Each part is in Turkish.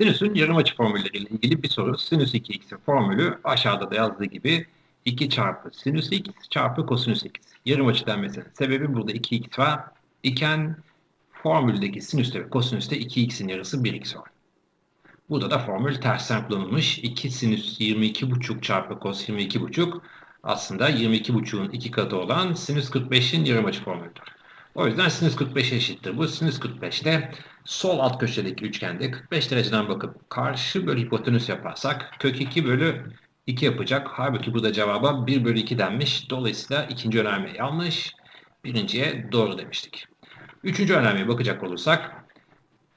Sinüsün yarım açı formülleriyle ilgili bir soru. Sinüs 2x'in formülü aşağıda da yazdığı gibi 2 çarpı sinüs x çarpı kosinüs x. Yarım açı denmesinin sebebi burada 2x var. İken formüldeki sinüste ve kosinüste 2x'in yarısı 1x var. Burada da formül tersten kullanılmış. 2 sinüs 22,5 çarpı kos 22,5 aslında 22,5'un iki katı olan sinüs 45'in yarım açı formülüdür. O yüzden sinüs 45 eşittir. Bu sinüs 45'te sol alt köşedeki üçgende 45 dereceden bakıp karşı bölü hipotenüs yaparsak kök 2 bölü 2 yapacak. Halbuki burada cevaba 1 bölü 2 denmiş. Dolayısıyla ikinci önerme yanlış. Birinciye doğru demiştik. Üçüncü önermeye bakacak olursak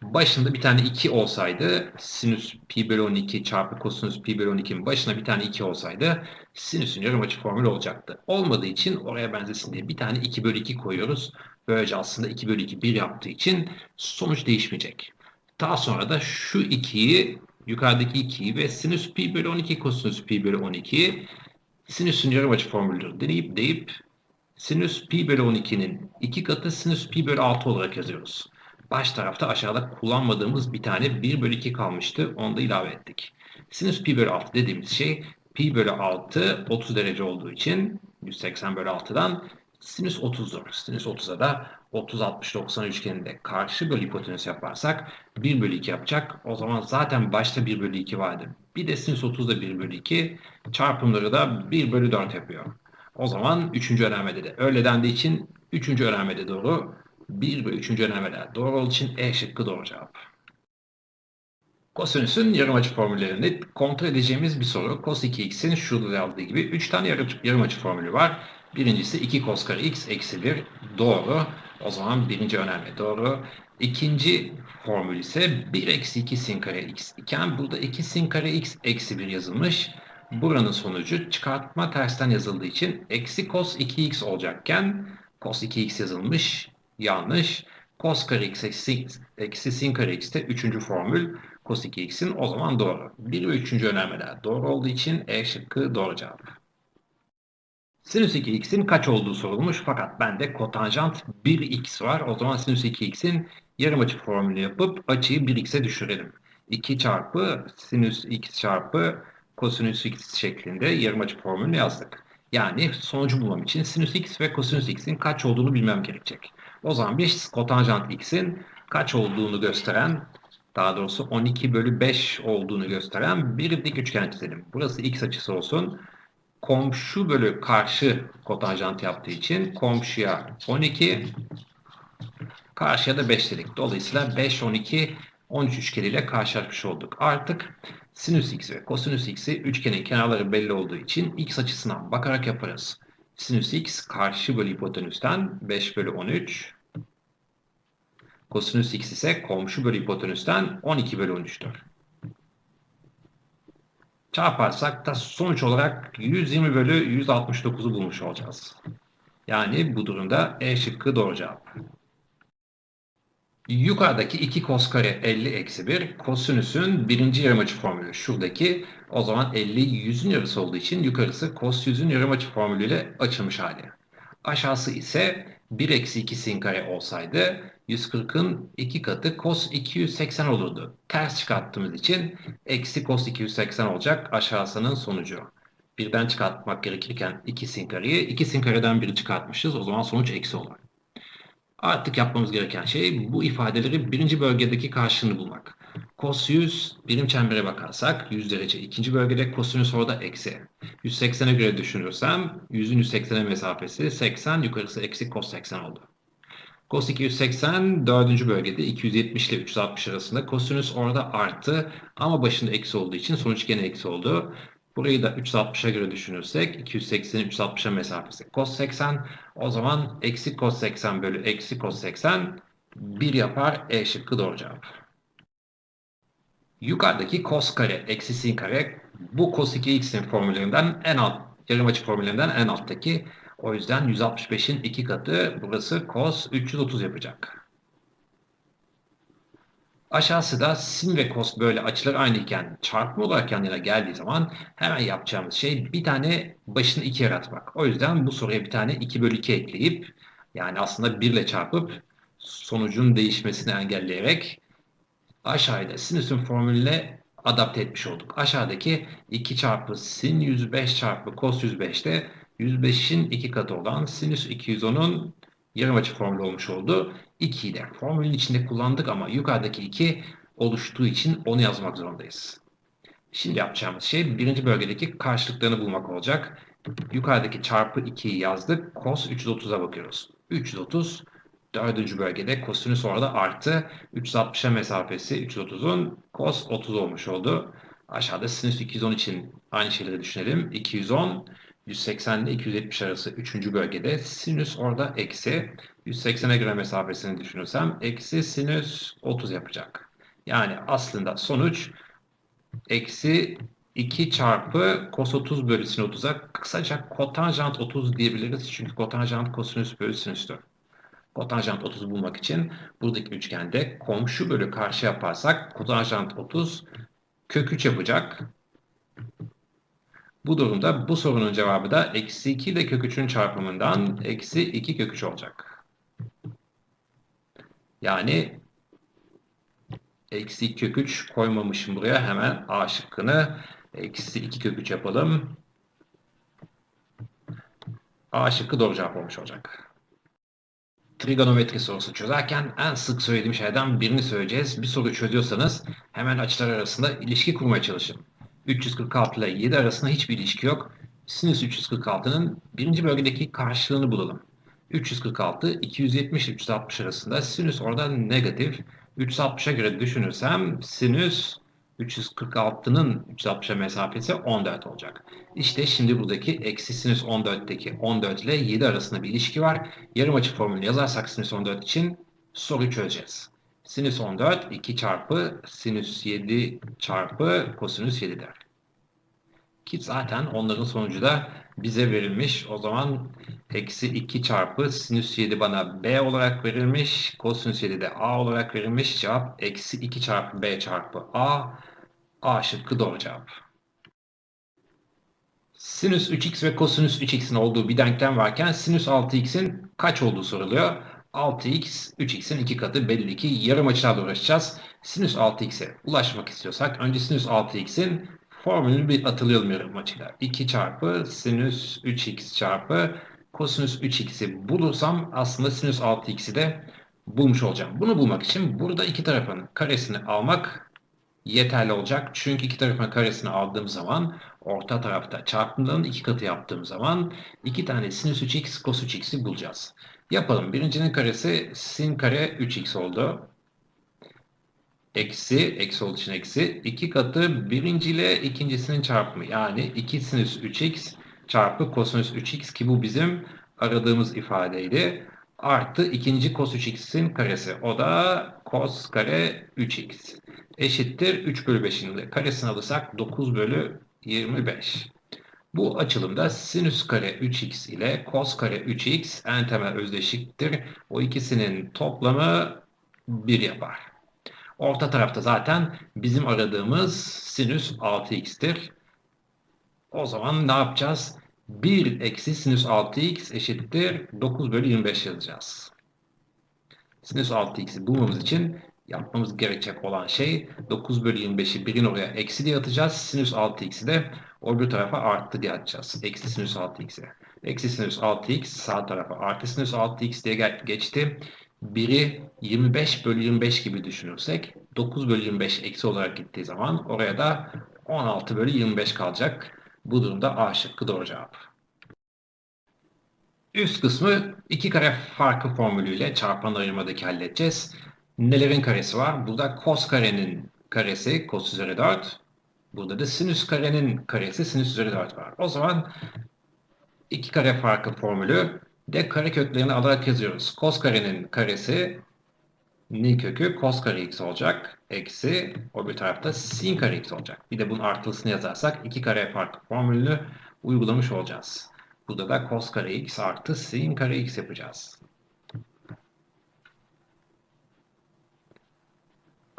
başında bir tane 2 olsaydı sinüs pi bölü 12 çarpı kosinüs pi bölü 12'nin başına bir tane 2 olsaydı sinüsün yarım açı formülü olacaktı. Olmadığı için oraya benzesin diye bir tane 2 bölü 2 koyuyoruz. Böylece aslında 2 bölü 2 1 yaptığı için sonuç değişmeyecek. Daha sonra da şu 2'yi yukarıdaki 2'yi ve sinüs pi bölü 12 kosinüs pi bölü 12'yi sinüsün yarım açı formülüdür deyip deyip sinüs pi bölü 12'nin 2 katı sinüs pi bölü 6 olarak yazıyoruz. Baş tarafta aşağıda kullanmadığımız bir tane 1 bölü 2 kalmıştı. Onu da ilave ettik. Sinüs pi bölü 6 dediğimiz şey pi bölü 6 30 derece olduğu için 180 bölü 6'dan sinüs 30'dur. Sinüs 30'a da 30-60-90 üçgeninde karşı bölü hipotenüs yaparsak 1 bölü 2 yapacak. O zaman zaten başta 1 bölü 2 vardı. Bir de sinüs 30 da 1 bölü 2. Çarpımları da 1 bölü 4 yapıyor. O zaman 3. önermede de öyle dendiği için 3. önermede doğru. 1 ve 3. önermeler doğru olduğu için E şıkkı doğru cevap. Kosinüsün yarım açı formüllerini kontrol edeceğimiz bir soru. Cos 2x'in şurada yazdığı gibi 3 tane yarım, yarım açı formülü var. Birincisi 2 cos kare x eksi 1 doğru. O zaman birinci önerme doğru. İkinci formül ise 1 eksi 2 sin kare x iken burada 2 sin kare x eksi 1 yazılmış. Buranın sonucu çıkartma tersten yazıldığı için eksi cos 2x olacakken cos 2x yazılmış. Yanlış. Cos kare x eksi, eksi sin kare x de üçüncü formül. Cos 2x'in o zaman doğru. 1 ve 3. önermeler doğru olduğu için E şıkkı doğru cevap. Sinüs 2x'in kaç olduğu sorulmuş fakat bende kotanjant 1x var. O zaman sinüs 2x'in yarım açı formülü yapıp açıyı 1x'e düşürelim. 2 çarpı sinüs x çarpı kosinüs x şeklinde yarım açı formülünü yazdık. Yani sonucu bulmam için sinüs x ve kosinüs x'in kaç olduğunu bilmem gerekecek. O zaman bir kotanjant x'in kaç olduğunu gösteren daha doğrusu 12 bölü 5 olduğunu gösteren bir dik üçgen çizelim. Burası x açısı olsun. Komşu bölü karşı kotanjant yaptığı için komşuya 12, karşıya da 5 dedik. Dolayısıyla 5, 12, 13 üçgeniyle karşılaşmış olduk. Artık sinüs x ve kosinüs x'i üçgenin kenarları belli olduğu için x açısından bakarak yaparız. Sinüs x karşı bölü hipotenüsten 5 bölü 13, Kosinüs x ise komşu bölü hipotenüsten 12 bölü 13'tür. Çarparsak da sonuç olarak 120 bölü 169'u bulmuş olacağız. Yani bu durumda E şıkkı doğru cevap. Yukarıdaki 2 kos kare 50 eksi 1 kosinüsün birinci yarımacı formülü şuradaki o zaman 50 100'ün yarısı olduğu için yukarısı kos 100'ün yarımacı formülüyle açılmış hali. Aşağısı ise 1 eksi 2 sin kare olsaydı 140'ın 2 katı cos 280 olurdu. Ters çıkarttığımız için eksi cos 280 olacak aşağısının sonucu. Birden çıkartmak gerekirken 2 sin kareyi 2 sin kareden biri çıkartmışız. O zaman sonuç eksi olur. Artık yapmamız gereken şey bu ifadeleri birinci bölgedeki karşılığını bulmak. 100 birim çembere bakarsak 100 derece ikinci bölgede kosinüs orada eksi. 180'e göre düşünürsem 100'ün 180'e mesafesi 80 yukarısı eksi cos 80 oldu. Cos 280 dördüncü bölgede 270 ile 360 arasında. Kosinüs orada arttı ama başında eksi olduğu için sonuç gene eksi oldu. Burayı da 360'a göre düşünürsek 280'in 360'a mesafesi cos 80. O zaman eksi cos 80 bölü eksi cos 80 1 yapar. E şıkkı doğru cevap. Yukarıdaki cos kare eksi sin kare bu cos 2x'in formüllerinden en alt yarım açı formüllerinden en alttaki o yüzden 165'in 2 katı burası cos 330 yapacak. Aşağısı da sin ve cos böyle açılar aynı iken çarpma olarak yan yana geldiği zaman hemen yapacağımız şey bir tane başını 2 yaratmak. O yüzden bu soruya bir tane 2 bölü 2 ekleyip yani aslında 1 ile çarpıp sonucun değişmesini engelleyerek aşağıda sinüsün formülüne adapte etmiş olduk. Aşağıdaki 2 çarpı sin 105 çarpı cos 105'te 105'in 2 katı olan sinüs 210'un yarım açı formülü olmuş oldu. 2'yi de formülün içinde kullandık ama yukarıdaki 2 oluştuğu için onu yazmak zorundayız. Şimdi yapacağımız şey birinci bölgedeki karşılıklarını bulmak olacak. Yukarıdaki çarpı 2'yi yazdık. Cos 330'a bakıyoruz. 330 dördüncü bölgede kosinüs orada arttı. 360'a mesafesi 330'un cos 30 olmuş oldu. Aşağıda sinüs 210 için aynı şeyleri düşünelim. 210 180 ile 270 arası 3. bölgede sinüs orada eksi 180'e göre mesafesini düşünürsem eksi sinüs 30 yapacak. Yani aslında sonuç eksi 2 çarpı cos 30 bölü sin 30'a kısaca kotanjant 30 diyebiliriz. Çünkü kotanjant kosinüs bölü sinüstür. Kotanjant 30'u bulmak için buradaki üçgende komşu bölü karşı yaparsak kotanjant 30 kök 3 yapacak. Bu durumda bu sorunun cevabı da eksi 2 ile kök 3'ün çarpımından eksi 2 kök 3 olacak. Yani eksi 2 kök 3 koymamışım buraya. Hemen A şıkkını eksi 2 kök 3 yapalım. A şıkkı doğru cevap olmuş olacak. Trigonometri sorusu çözerken en sık söylediğim şeylerden birini söyleyeceğiz. Bir soru çözüyorsanız hemen açılar arasında ilişki kurmaya çalışın. 346 ile 7 arasında hiçbir ilişki yok. Sinüs 346'nın birinci bölgedeki karşılığını bulalım. 346, 270 ile 360 arasında sinüs orada negatif. 360'a göre düşünürsem sinüs 346'nın 360'a mesafesi 14 olacak. İşte şimdi buradaki eksi sinüs 14'teki 14 ile 7 arasında bir ilişki var. Yarım açı formülünü yazarsak sinüs 14 için soruyu çözeceğiz. Sinüs 14 2 çarpı sinüs 7 çarpı kosinüs 7'dir. Ki zaten onların sonucu da bize verilmiş. O zaman eksi 2 çarpı sinüs 7 bana B olarak verilmiş. Kosinüs 7 de A olarak verilmiş. Cevap eksi 2 çarpı B çarpı A. A şıkkı doğru cevap. Sinüs 3x ve kosinüs 3x'in olduğu bir denklem varken sinüs 6x'in kaç olduğu soruluyor. 6x, 3x'in iki katı belli ki yarım açılarla uğraşacağız. Sinüs 6x'e ulaşmak istiyorsak önce sinüs 6x'in formülünü bir hatırlayalım yarım açıyla. 2 çarpı sinüs 3x çarpı kosinüs 3x'i bulursam aslında sinüs 6x'i de bulmuş olacağım. Bunu bulmak için burada iki tarafın karesini almak yeterli olacak. Çünkü iki tarafın karesini aldığım zaman orta tarafta çarpımların iki katı yaptığım zaman iki tane sinüs 3x cos 3x'i bulacağız. Yapalım. Birincinin karesi sin kare 3x oldu. Eksi, eksi olduğu için eksi. iki katı birinci ile ikincisinin çarpımı. Yani 2 sinüs 3x çarpı kosinüs 3x ki bu bizim aradığımız ifadeydi. Artı ikinci cos 3x'in karesi. O da cos kare 3x. Eşittir 3 bölü 5'in de karesini alırsak 9 bölü 25. Bu açılımda sinüs kare 3x ile kos kare 3x en temel özdeşiktir. O ikisinin toplamı 1 yapar. Orta tarafta zaten bizim aradığımız sinüs 6x'tir. O zaman ne yapacağız? 1 eksi sinüs 6x eşittir 9 bölü 25 yazacağız. Sinüs 6x'i bulmamız için yapmamız gerekecek olan şey 9 bölü 25'i birin oraya eksi diye atacağız. Sinüs 6x'i de o bir tarafa arttı diye atacağız. Eksi sinüs 6x'e. Eksi sinüs 6x sağ tarafa artı sinüs 6x diye geçti. Biri 25 bölü 25 gibi düşünürsek 9 bölü 25 eksi olarak gittiği zaman oraya da 16 bölü 25 kalacak. Bu durumda A şıkkı doğru cevap. Üst kısmı iki kare farkı formülüyle çarpan ayırmadaki halledeceğiz. Nelerin karesi var? Burada kos karenin karesi kos üzeri 4. Burada da sinüs karenin karesi sinüs üzeri 4 var. O zaman iki kare farkı formülü de kare köklerini alarak yazıyoruz. Kos karenin karesi ni kökü kos kare x olacak. Eksi o bir tarafta sin kare x olacak. Bir de bunun artılısını yazarsak iki kare farkı formülünü uygulamış olacağız. Burada da cos kare x artı sin kare x yapacağız.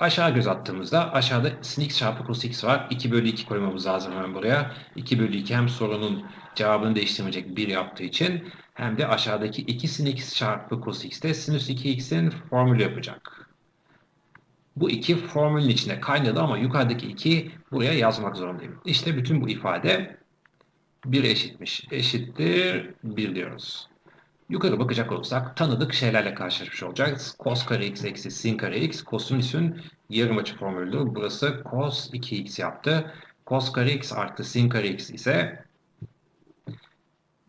Aşağı göz attığımızda aşağıda sin x çarpı cos x var. 2 bölü 2 koymamız lazım hemen buraya. 2 bölü 2 hem sorunun cevabını değiştirmeyecek 1 yaptığı için hem de aşağıdaki 2 sin x çarpı cos x de sinüs 2x'in formülü yapacak. Bu iki formülün içine kaynadı ama yukarıdaki iki buraya yazmak zorundayım. İşte bütün bu ifade 1 eşitmiş. Eşittir 1 diyoruz. Yukarı bakacak olursak tanıdık şeylerle karşılaşmış olacağız. Cos kare x eksi sin kare x kosinüsün yarım açı formülüdür. Burası cos 2x yaptı. Cos kare x artı sin kare x ise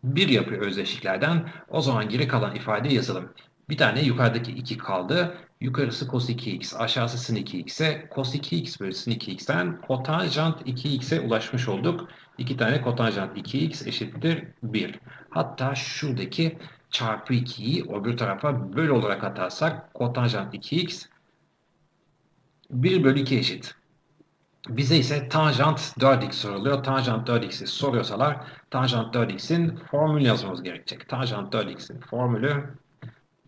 1 yapıyor özdeşliklerden. O zaman geri kalan ifade yazalım. Bir tane yukarıdaki 2 kaldı. Yukarısı cos 2x, aşağısı sin 2x ise cos 2x bölü sin 2x'ten kotanjant 2x'e ulaşmış olduk. İki tane kotanjant 2x eşittir 1. Hatta şuradaki çarpı 2'yi öbür tarafa böl olarak atarsak kotanjant 2x 1 bölü 2 eşit. Bize ise tanjant 4x soruluyor. Tanjant 4x'i soruyorsalar tanjant 4x'in formülünü yazmamız gerekecek. Tanjant 4x'in formülü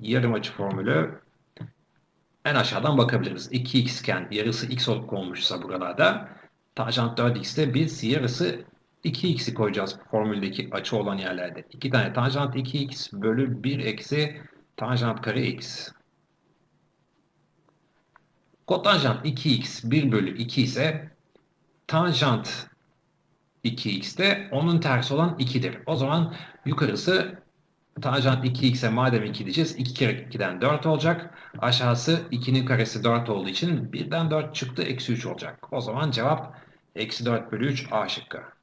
yarım açı formülü en aşağıdan bakabiliriz. 2x iken yarısı x olup konmuşsa buralarda tanjant 4x'te biz yarısı 2x'i koyacağız formüldeki açı olan yerlerde. 2 tane tanjant 2x bölü 1 eksi tanjant kare x. Kotanjant 2x 1 bölü 2 ise tanjant 2x de onun tersi olan 2'dir. O zaman yukarısı tanjant 2x'e madem 2 diyeceğiz 2 kere 2'den 4 olacak. Aşağısı 2'nin karesi 4 olduğu için 1'den 4 çıktı eksi 3 olacak. O zaman cevap eksi 4 bölü 3 A şıkkı.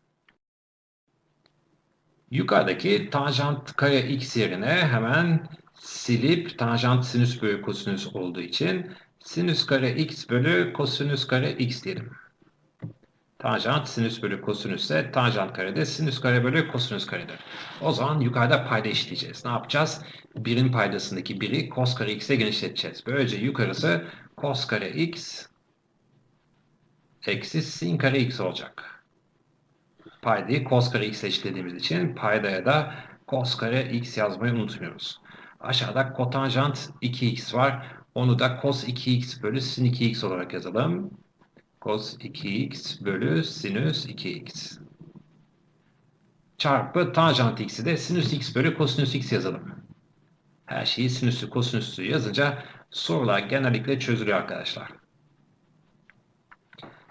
Yukarıdaki tanjant kare x yerine hemen silip tanjant sinüs bölü kosinüs olduğu için sinüs kare x bölü kosinüs kare x diyelim. Tanjant sinüs bölü kosinüs ise tanjant kare de sinüs kare bölü kosinüs karedir. O zaman yukarıda payda işleyeceğiz. Ne yapacağız? Birin paydasındaki biri cos kare x'e genişleteceğiz. Böylece yukarısı cos kare x eksi sin kare x olacak. Paydayı cos kare x eşitlediğimiz için paydaya da cos kare x yazmayı unutmuyoruz. Aşağıda kotanjant 2x var. Onu da cos 2x bölü sin 2x olarak yazalım. Cos 2x bölü sinüs 2x. Çarpı tanjant x'i de sinüs x bölü kosinüs x yazalım. Her şeyi sinüsü kosinüsü yazınca sorular genellikle çözülüyor arkadaşlar.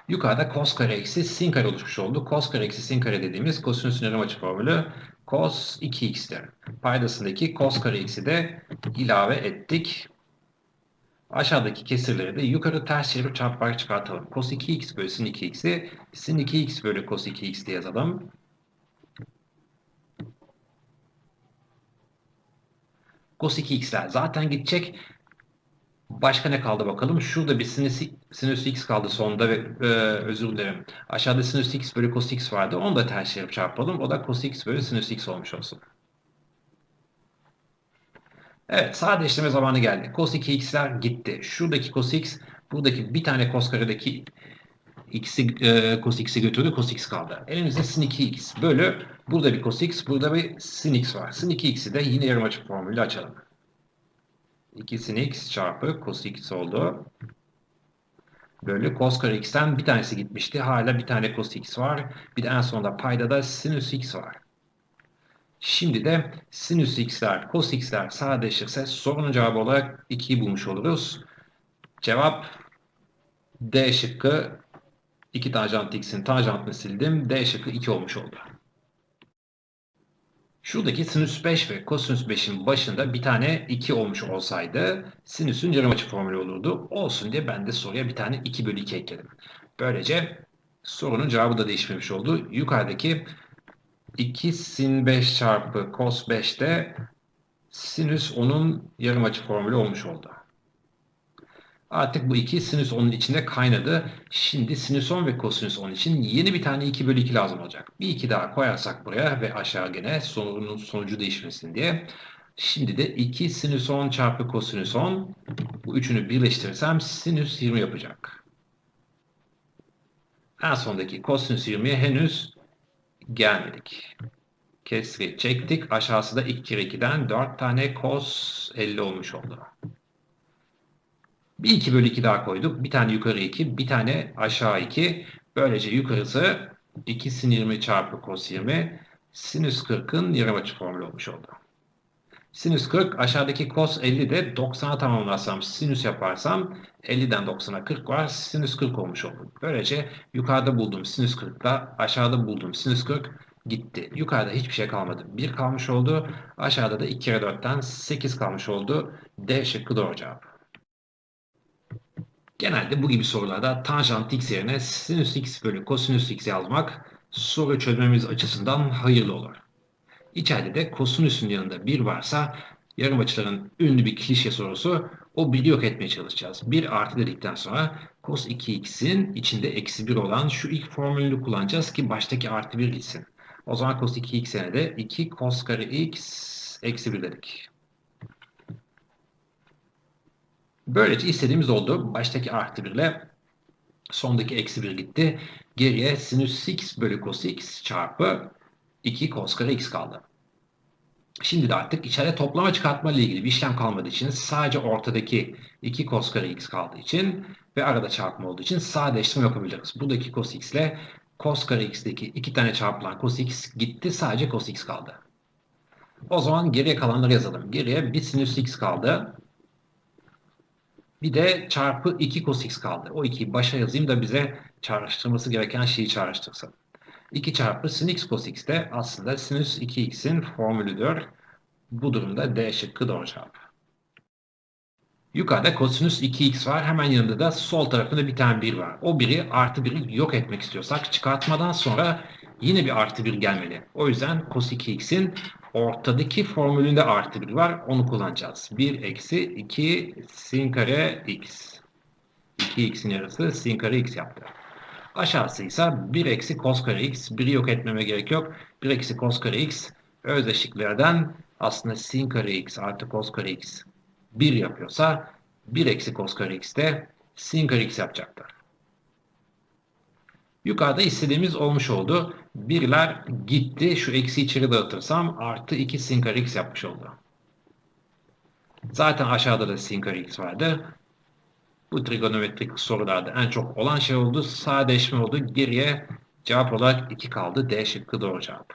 Yukarıda cos kare eksi sin kare oluşmuş oldu. Cos kare eksi sin kare dediğimiz kosinüsün yarım açı formülü cos 2x'tir. Paydasındaki cos kare eksi de ilave ettik. Aşağıdaki kesirleri de yukarı ters çevirip çarparak çıkartalım. Cos 2x bölü sin 2x'i sin 2x bölü cos 2x diye yazalım. Cos 2x'ler zaten gidecek. Başka ne kaldı bakalım. Şurada bir sinüs, sinüs x kaldı sonunda ve e, özür dilerim. Aşağıda sinüs x bölü cos x vardı. Onu da ters çevirip çarpalım. O da cos x bölü sinüs x olmuş olsun. Evet sadeleştirme zamanı geldi. Cos 2x'ler gitti. Şuradaki cos x buradaki bir tane cos karedeki x'i e, cos x'i götürdü. Cos x kaldı. Elimizde sin 2x bölü burada bir cos x burada bir sin x var. Sin 2x'i de yine yarım açı formülü açalım. 2 sin x çarpı cos x oldu. Bölü cos kare x'ten bir tanesi gitmişti. Hala bir tane cos x var. Bir de en sonunda payda da sinüs x var. Şimdi de sinüs x'ler, cos x'ler sadeleşirse sorunun cevabı olarak 2'yi bulmuş oluruz. Cevap D şıkkı 2 tanjant x'in tanjantını sildim. D şıkkı 2 olmuş oldu. Şuradaki sinüs 5 ve kosinüs 5'in başında bir tane 2 olmuş olsaydı sinüsün yarım açı formülü olurdu. Olsun diye ben de soruya bir tane 2 bölü 2 ekledim. Böylece sorunun cevabı da değişmemiş oldu. Yukarıdaki 2 sin 5 çarpı cos 5 de sinüs 10'un yarım açı formülü olmuş oldu. Artık bu iki sinüs 10'un içinde kaynadı. Şimdi sinüs 10 ve kosinüs 10 için yeni bir tane 2 bölü 2 lazım olacak. Bir 2 daha koyarsak buraya ve aşağı gene sonunun sonucu değişmesin diye. Şimdi de 2 sinüs 10 çarpı kosinüs 10. Bu üçünü birleştirirsem sinüs 20 yapacak. En sondaki kosinüs 20'ye henüz gelmedik. Kesri çektik. Aşağısı da 2 kere 2'den 4 tane cos 50 olmuş oldu. Bir 2 bölü 2 daha koyduk. Bir tane yukarı 2, bir tane aşağı 2. Böylece yukarısı 2 sin 20 çarpı cos 20 sinüs 40'ın yarım açı formülü olmuş oldu. Sinüs 40 aşağıdaki cos 50 de 90'a tamamlarsam sinüs yaparsam 50'den 90'a 40 var. Sinüs 40 olmuş oldu. Böylece yukarıda bulduğum sinüs 40 ile aşağıda bulduğum sinüs 40 gitti. Yukarıda hiçbir şey kalmadı. 1 kalmış oldu. Aşağıda da 2 kere 4'ten 8 kalmış oldu. D şıkkı doğru cevap. Genelde bu gibi sorularda tanjant x yerine sinüs x bölü kosinüs x yazmak soru çözmemiz açısından hayırlı olur. İçeride de kosinüsün yanında 1 varsa yarım açıların ünlü bir klişe sorusu o 1'i yok etmeye çalışacağız. 1 artı dedikten sonra cos 2x'in içinde eksi 1 olan şu ilk formülünü kullanacağız ki baştaki artı 1 gitsin. O zaman cos 2x'e de 2 cos kare x eksi 1 dedik. Böylece istediğimiz oldu. Baştaki artı 1 ile sondaki eksi 1 gitti. Geriye sinüs x bölü cos x çarpı 2 cos kare x kaldı. Şimdi de artık içeride toplama çıkartma ile ilgili bir işlem kalmadığı için sadece ortadaki 2 cos kare x kaldığı için ve arada çarpma olduğu için sadeleştirme yapabiliriz. Buradaki cos x ile cos kare x'deki iki tane çarpılan cos x gitti. Sadece cos x kaldı. O zaman geriye kalanları yazalım. Geriye bir sinüs x kaldı. Bir de çarpı 2 cos x kaldı. O 2'yi başa yazayım da bize çağrıştırması gereken şeyi çağrıştırsın. 2 çarpı sin x cos x de aslında sinüs 2x'in formülüdür. Bu durumda D şıkkı doğru cevap. Yukarıda kosinüs 2x var. Hemen yanında da sol tarafında bir tane 1 var. O 1'i artı 1'i yok etmek istiyorsak çıkartmadan sonra yine bir artı 1 gelmeli. O yüzden cos 2x'in ortadaki formülünde artı 1 var. Onu kullanacağız. 1 eksi 2 sin kare x. 2x'in yarısı sin kare x yaptı. Aşağısı ise 1 eksi cos kare x. 1'i yok etmeme gerek yok. 1 eksi cos kare x özdeşliklerden aslında sin kare x artı cos kare x 1 yapıyorsa 1 eksi cos kare x de sin kare x yapacaktır. Yukarıda istediğimiz olmuş oldu. Birler gitti. Şu eksi içeri dağıtırsam artı 2 sin kare x yapmış oldu. Zaten aşağıda da sin kare x vardı. Bu trigonometrik sorularda en çok olan şey oldu. Sadeleşme oldu. Geriye cevap olarak 2 kaldı. D şıkkı doğru cevap.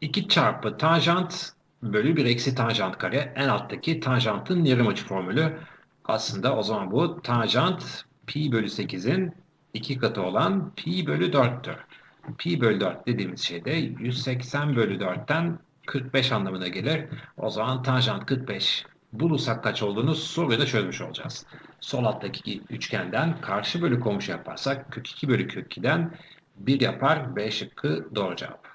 2 çarpı tanjant bölü 1 eksi tanjant kare en alttaki tanjantın yarım açı formülü. Aslında o zaman bu tanjant pi bölü 8'in 2 katı olan pi bölü 4'tür. Pi bölü 4 dediğimiz şey de 180 bölü 4'ten 45 anlamına gelir. O zaman tanjant 45 bulursak kaç olduğunu soruyu da çözmüş olacağız. Sol alttaki üçgenden karşı bölü komşu yaparsak kök 2 bölü kök 2'den 1 yapar. B şıkkı doğru cevap.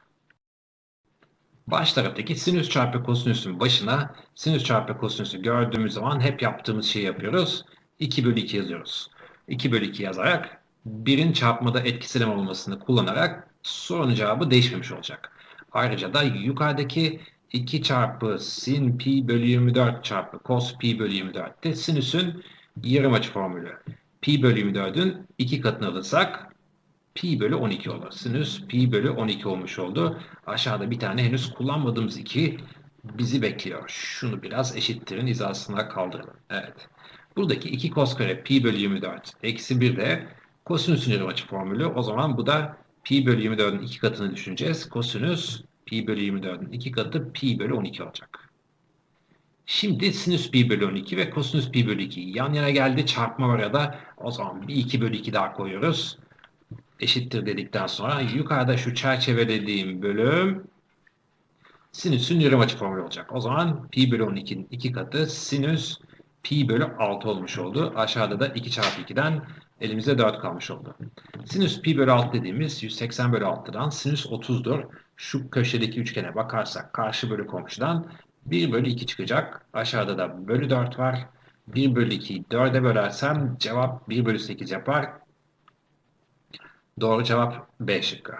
Baş taraftaki sinüs çarpı kosinüsün başına sinüs çarpı kosinüsü gördüğümüz zaman hep yaptığımız şeyi yapıyoruz. 2 bölü 2 yazıyoruz. 2 bölü 2 yazarak 1'in çarpmada etkisilen olmasını kullanarak sorunun cevabı değişmemiş olacak. Ayrıca da yukarıdaki 2 çarpı sin pi bölü 24 çarpı cos pi bölü 24 de sinüsün yarım açı formülü. Pi bölü 24'ün 2 katını alırsak pi bölü 12 olur. Sinüs pi bölü 12 olmuş oldu. Aşağıda bir tane henüz kullanmadığımız 2 bizi bekliyor. Şunu biraz eşittirin hizasına kaldıralım. Evet. Buradaki 2 cos kare pi bölü 24 eksi 1 de kosinüsün yarım açı formülü. O zaman bu da pi bölü 24'ün 2 katını düşüneceğiz. Kosinüs pi bölü 24'ün 2 katı pi bölü 12 olacak. Şimdi sinüs pi bölü 12 ve kosinüs pi bölü 2 yan yana geldi. Çarpma var ya da o zaman bir 2 bölü 2 daha koyuyoruz. Eşittir dedikten sonra yukarıda şu çerçevelediğim bölüm sinüsün yarım açı formülü olacak. O zaman pi bölü 12'nin 2 katı sinüs pi bölü 6 olmuş oldu. Aşağıda da 2 çarpı 2'den elimizde 4 kalmış oldu. Sinüs pi bölü 6 dediğimiz 180 bölü 6'dan sinüs 30'dur. Şu köşedeki üçgene bakarsak karşı bölü komşudan 1 bölü 2 çıkacak. Aşağıda da bölü 4 var. 1 bölü 2'yi 4'e bölersem cevap 1 bölü 8 yapar. Doğru cevap B şıkkı.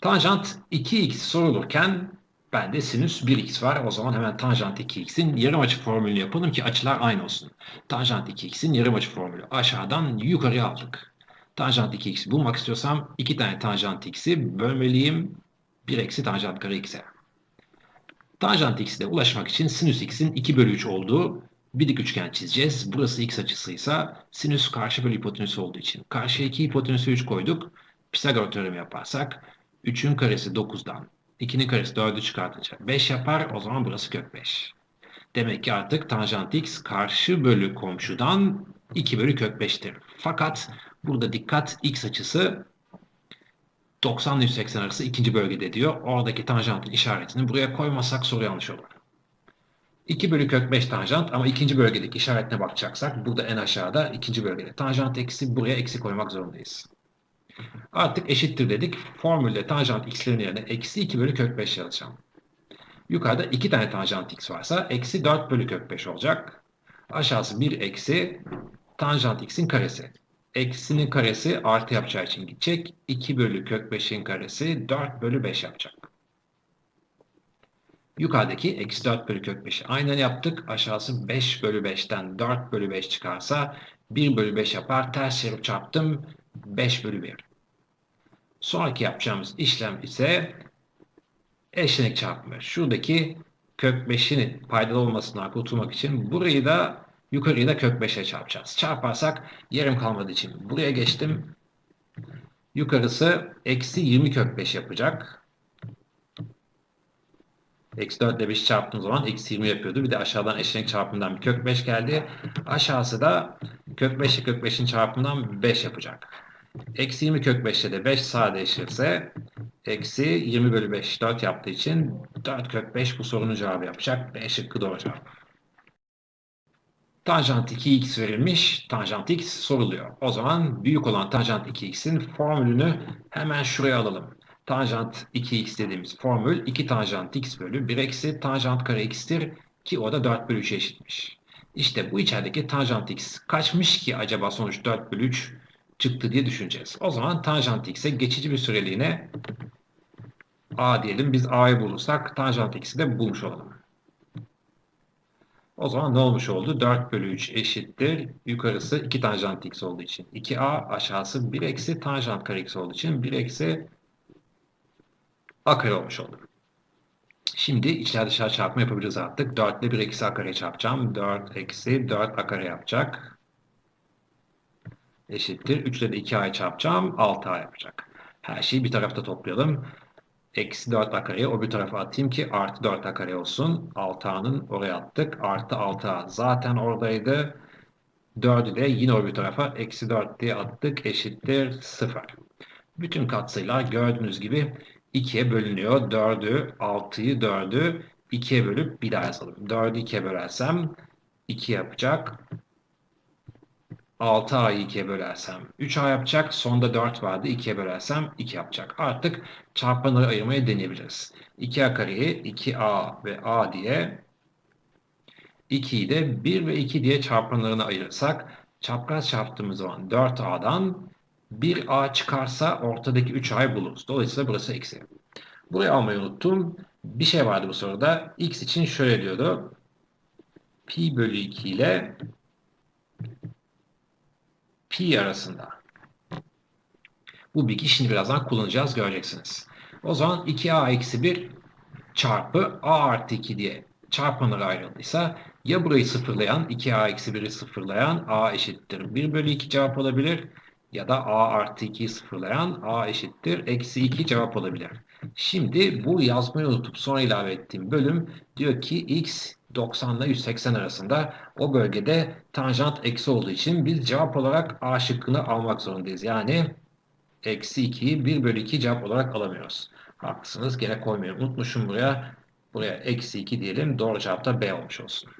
Tanjant 2x sorulurken bende sinüs 1x var. O zaman hemen tanjant 2x'in yarım açı formülünü yapalım ki açılar aynı olsun. Tanjant 2x'in yarım açı formülü. Aşağıdan yukarıya aldık. Tanjant 2x'i bulmak istiyorsam iki tane tanjant x'i bölmeliyim. 1 eksi tanjant kare x'e. Tanjant x'e ulaşmak için sinüs x'in 2 bölü 3 olduğu bir dik üçgen çizeceğiz. Burası x açısıysa sinüs karşı bölü hipotenüs olduğu için. Karşıya 2 hipotenüsü 3 koyduk. Pisagor teoremi yaparsak 3'ün karesi 9'dan 2'nin karesi 4'ü çıkartınca 5 yapar. O zaman burası kök 5. Demek ki artık tanjant x karşı bölü komşudan 2 bölü kök 5'tir. Fakat burada dikkat x açısı 90 ile 180 arası ikinci bölgede diyor. Oradaki tanjantın işaretini buraya koymazsak soru yanlış olur. 2 bölü kök 5 tanjant ama ikinci bölgedeki işaretine bakacaksak burada en aşağıda ikinci bölgede tanjant eksi buraya eksi koymak zorundayız. Artık eşittir dedik. Formülde tanjant x'lerin yerine eksi 2 bölü kök 5 yazacağım. Yukarıda 2 tane tanjant x varsa eksi 4 bölü kök 5 olacak. Aşağısı 1 eksi tanjant x'in karesi. Eksinin karesi artı yapacağı için gidecek. 2 bölü kök 5'in karesi 4 bölü 5 yapacak. Yukarıdaki eksi 4 bölü kök 5'i aynen yaptık. Aşağısı 5 bölü 5'ten 4 bölü 5 çıkarsa 1 bölü 5 yapar. Ters çevirip çarptım. 5 bölü 1. Sonraki yapacağımız işlem ise eşlenik çarpımı. Şuradaki kök 5'in paydalı olmasından kurtulmak için burayı da yukarıyı da kök 5'e çarpacağız. Çarparsak yarım kalmadığı için buraya geçtim. Yukarısı eksi 20 kök 5 yapacak. Eksi 4 ile 5 çarptığım zaman eksi 20 yapıyordu. Bir de aşağıdan eşlenik çarpımından bir kök 5 geldi. Aşağısı da kök 5 ile kök 5'in çarpımından 5 yapacak. Eksi 20 kök 5 ile de 5 sadeleşirse eksi 20 bölü 5 4 yaptığı için 4 kök 5 bu sorunun cevabı yapacak. B şıkkı doğru cevap. Tanjant 2x verilmiş. Tanjant x soruluyor. O zaman büyük olan tanjant 2x'in formülünü hemen şuraya alalım. Tanjant 2x dediğimiz formül 2 tanjant x bölü 1 eksi tanjant kare x'tir ki o da 4 bölü 3'e eşitmiş. İşte bu içerideki tanjant x kaçmış ki acaba sonuç 4 bölü 3 çıktı diye düşüneceğiz. O zaman tanjant x'e geçici bir süreliğine a diyelim. Biz a'yı bulursak tanjant x'i de bulmuş olalım. O zaman ne olmuş oldu? 4 bölü 3 eşittir. Yukarısı 2 tanjant x olduğu için 2a aşağısı 1 eksi tanjant kare x olduğu için 1 eksi a kare olmuş oldu. Şimdi içler dışarı çarpma yapabiliriz artık. 4 ile 1 eksi a kare çarpacağım. 4 eksi 4 a kare yapacak. Eşittir. 3 ile de 2a'yı çarpacağım. 6a yapacak. Her şeyi bir tarafta toplayalım. Eksi 4 a kareyi o bir tarafa atayım ki artı 4 a kare olsun. 6a'nın oraya attık. Artı 6a zaten oradaydı. 4'ü de yine o bir tarafa eksi 4 diye attık. Eşittir 0. Bütün katsayılar gördüğünüz gibi 2'ye bölünüyor. 4'ü, 6'yı, 4'ü 2'ye bölüp bir daha yazalım. 4'ü 2'ye bölersem 2 yapacak. 6a'yı 2'ye bölersem 3a yapacak. Sonda 4 vardı. 2'ye bölersem 2 yapacak. Artık çarpanları ayırmaya deneyebiliriz. 2a kareyi 2a ve a diye 2'yi de 1 ve 2 diye çarpanlarına ayırırsak çapraz çarptığımız zaman 4a'dan 1a çıkarsa ortadaki 3a'yı buluruz. Dolayısıyla burası eksi. Burayı almayı unuttum. Bir şey vardı bu soruda. x için şöyle diyordu. Pi bölü 2 ile pi arasında. Bu bilgi şimdi birazdan kullanacağız göreceksiniz. O zaman 2a eksi 1 çarpı a artı 2 diye çarpanlara ayrıldıysa ya burayı sıfırlayan 2a eksi 1'i sıfırlayan a eşittir 1 bölü 2 cevap olabilir ya da a artı 2'yi sıfırlayan a eşittir eksi 2 cevap olabilir. Şimdi bu yazmayı unutup sonra ilave ettiğim bölüm diyor ki x 90 ile 180 arasında o bölgede tanjant eksi olduğu için biz cevap olarak A şıkkını almak zorundayız. Yani eksi 2'yi 1 bölü 2 cevap olarak alamıyoruz. Haklısınız gene koymayı unutmuşum buraya. Buraya eksi 2 diyelim. Doğru cevap da B olmuş olsun.